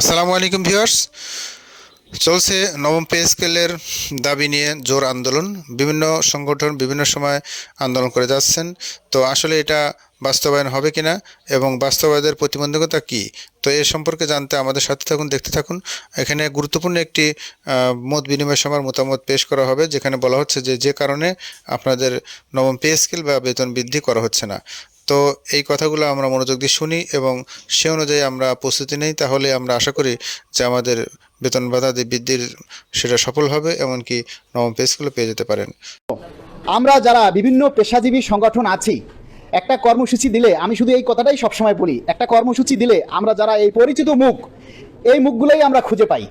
আসসালামু আলাইকুম ভিউয়ার্স। চলছে নবম পে স্কেলের দাবি নিয়ে জোর আন্দোলন। বিভিন্ন সংগঠন বিভিন্ন সময় আন্দোলন করে যাচ্ছেন। তো আসলে এটা বাস্তবায়ন হবে কিনা এবং বাস্তবায়নের প্রতিবন্ধকতা কি? তো এ সম্পর্কে জানতে আমাদের সাথে থাকুন, দেখতে থাকুন। এখানে গুরুত্বপূর্ণ একটি মত বিনিময় সভার মতামত পেশ করা হবে, যেখানে বলা হচ্ছে যে যে কারণে আপনাদের নবম পে স্কেল বা বেতন বৃদ্ধি করা হচ্ছে না। তো এই কথাগুলো আমরা মনোযোগ দিয়ে শুনি এবং সে অনুযায়ী আমরা প্রস্তুতি নেই। তাহলে আমরা আশা করি যে আমাদের বেতন ভাতা বৃদ্ধির সেটা সফল হবে, এমনকি নবম পে স্কেলও পেয়ে যেতে পারেন। আমরা যারা বিভিন্ন পেশাজীবী সংগঠন আছি, একটা কর্মসূচি দিলে আমি শুধু এই কথাটাই সবসময় বলি, একটা কর্মসূচি দিলে আমরা যারা এই পরিচিত মুখ, এই মুখগুলোই আমরা খুঁজে পাই।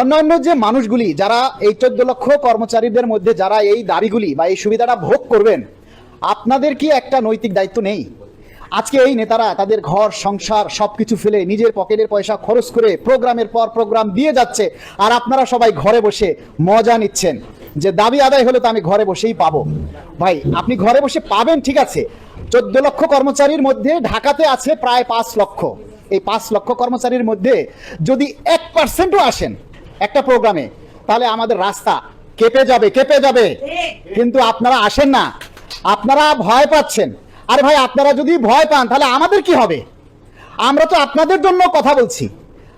অন্যান্য যে মানুষগুলি, যারা এই চোদ্দ লক্ষ কর্মচারীদের মধ্যে যারা এই দাবিগুলি বা এই সুবিধাটা ভোগ করবেন আপনাদের কি একটা নৈতিক দায়িত্ব নেই? আজকে এই নেতারা তাদের ঘর সংসার সবকিছু ফেলে নিজের পকেটের পয়সা খরচ করে প্রোগ্রামের পর প্রোগ্রাম দিয়ে যাচ্ছে আর আপনারা সবাই ঘরে বসে মজা নিচ্ছেন। যে দাবি আদায় হলে তো আমি ঘরে বসেই পাবো। ভাই আপনি ঘরে বসে পাবেন ঠিক আছে। চোদ্দ লক্ষ কর্মচারীর মধ্যে ঢাকাতে আছে প্রায় পাঁচ লক্ষ। এই পাঁচ লক্ষ কর্মচারীর মধ্যে যদি এক পার্সেন্টও আসেন একটা প্রোগ্রামে তাহলে আমাদের রাস্তা কেঁপে যাবে কেঁপে যাবে। কিন্তু আপনারা আসেন না। আপনারা ভয় পাচ্ছেন। আরে ভাই, আপনারা যদি ভয় পান, তাহলে আমাদের কি হবে? আমরা তো আপনাদের জন্য কথা বলছি।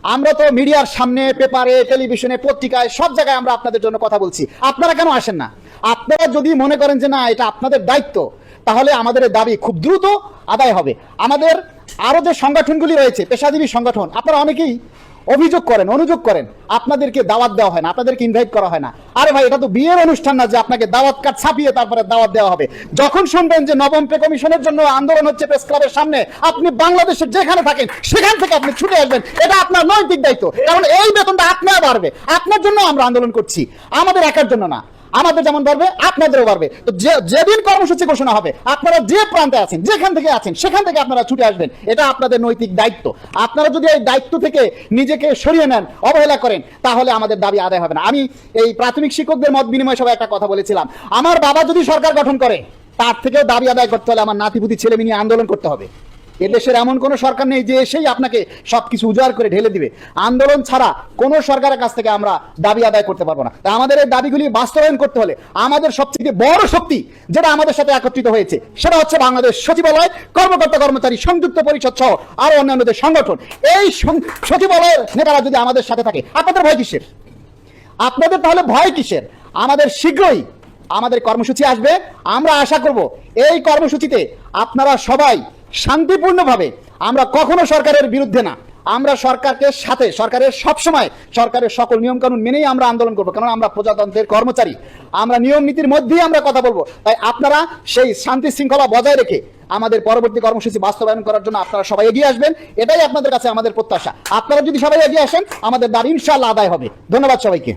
আমরা তো মিডিয়ার সামনে, পেপারে, টেলিভিশনে, পত্রিকায়, সব জায়গায় আমরা আপনাদের জন্য কথা বলছি। আপনারা কেন আসেন না? আপনারা যদি মনে করেন যে না, এটা আপনাদের দায়িত্ব, তাহলে আমাদের দাবি খুব দ্রুত আদায় হবে। আমাদের আরও যে সংগঠনগুলি রয়েছে, পেশাজীবী সংগঠন, আপনারা অনেকেই অভিযোগ করেন, অনুযোগ করেন, আপনাদেরকে দাওয়াত দেওয়া হয় না, আপনাদেরকে ইনভাইট করা হয় না। আরে ভাই, এটা তো বিয়ের অনুষ্ঠান না যে আপনাকে দাওয়াত কার্ড ছাপিয়ে তারপরে দাওয়াত দেওয়া হবে। যখন শুনবেন যে নবম পে কমিশনের জন্য আন্দোলন হচ্ছে প্রেস ক্লাবের সামনে, আপনি বাংলাদেশের যেখানে থাকেন, সেখান থেকে আপনি ছুটে আসবেন। এটা আপনার নৈতিক দায়িত্ব। কারণ এই বেতনটা আপনার বাড়বে। আপনার জন্য আমরা আন্দোলন করছি। আমাদের একার জন্য না। আমাদের যেমন বাড়বে, আপনাদেরও বাড়বে। তো যে, যেদিন কর্মসূচি ঘোষণা হবে, আপনারা যে প্রান্তে আছেন, যেখান থেকে আছেন, সেখান থেকে আপনারা ছুটে আসবেন। এটা আপনাদের নৈতিক দায়িত্ব। আপনারা যদি এই দায়িত্ব থেকে নিজেকে সরিয়ে নেন, অবহেলা করেন, তাহলে আমাদের দাবি আদায় হবে না। আমি এই প্রাথমিক শিক্ষকদের মত বিনিময় সভায় একটা কথা বলেছিলাম। আমার বাবা যদি সরকার গঠন করে, তার থেকেও দাবি আদায় করতে হলে আমার নাতিপুতি ছেলে মেয়ে নিয়ে আন্দোলন করতে হবে। এদেশের এমন কোনো সরকার নেই যে এসেই আপনাকে সবকিছু উজাড় করে ঢেলে দিবে। আন্দোলন ছাড়া কোনো সরকারের কাছ থেকে আমরা দাবি আদায় করতে পারব না। তা আমাদের এই দাবিগুলি বাস্তবায়ন করতে হলে আমাদের সবথেকে বড় শক্তি যেটা আমাদের সাথে একত্রিত হয়েছে, সেটা হচ্ছে বাংলাদেশ সচিবালয়, কর্মকর্তা কর্মচারী সংযুক্ত পরিষদ সহ আরও অন্যান্যদের সংগঠন। এই সচিবালয়ের নেতারা যদি আমাদের সাথে থাকে, আপনাদের ভয় কিসের? আপনাদের তাহলে ভয় কিসের? আমাদের শীঘ্রই আমাদের কর্মসূচি আসবে। আমরা আশা করব এই কর্মসূচিতে আপনারা সবাই শান্তিপূর্ণভাবে আমরা কখনো সরকারের বিরুদ্ধে না। আমরা সরকারকে সাথে, সরকারের সব সময় সরকারের সকল নিয়ম কানুন মেনেই আমরা আন্দোলন করব। কারণ আমরা প্রজাতন্ত্রের কর্মচারী। আমরা নিয়ম নীতির মধ্যেই আমরা কথা বলব। তাই আপনারা সেই শান্তি শৃঙ্খলা বজায় রেখে আমাদের পরবর্তী কর্মসূচি বাস্তবায়ন করার জন্য আপনারা সবাই এগিয়ে আসবেন। এটাই আপনাদের কাছে আমাদের প্রত্যাশা। আপনারা যদি সবাই এগিয়ে আসেন, আমাদের দাবি ইনশাআল্লাহ আদায় হবে। ধন্যবাদ সবাইকে।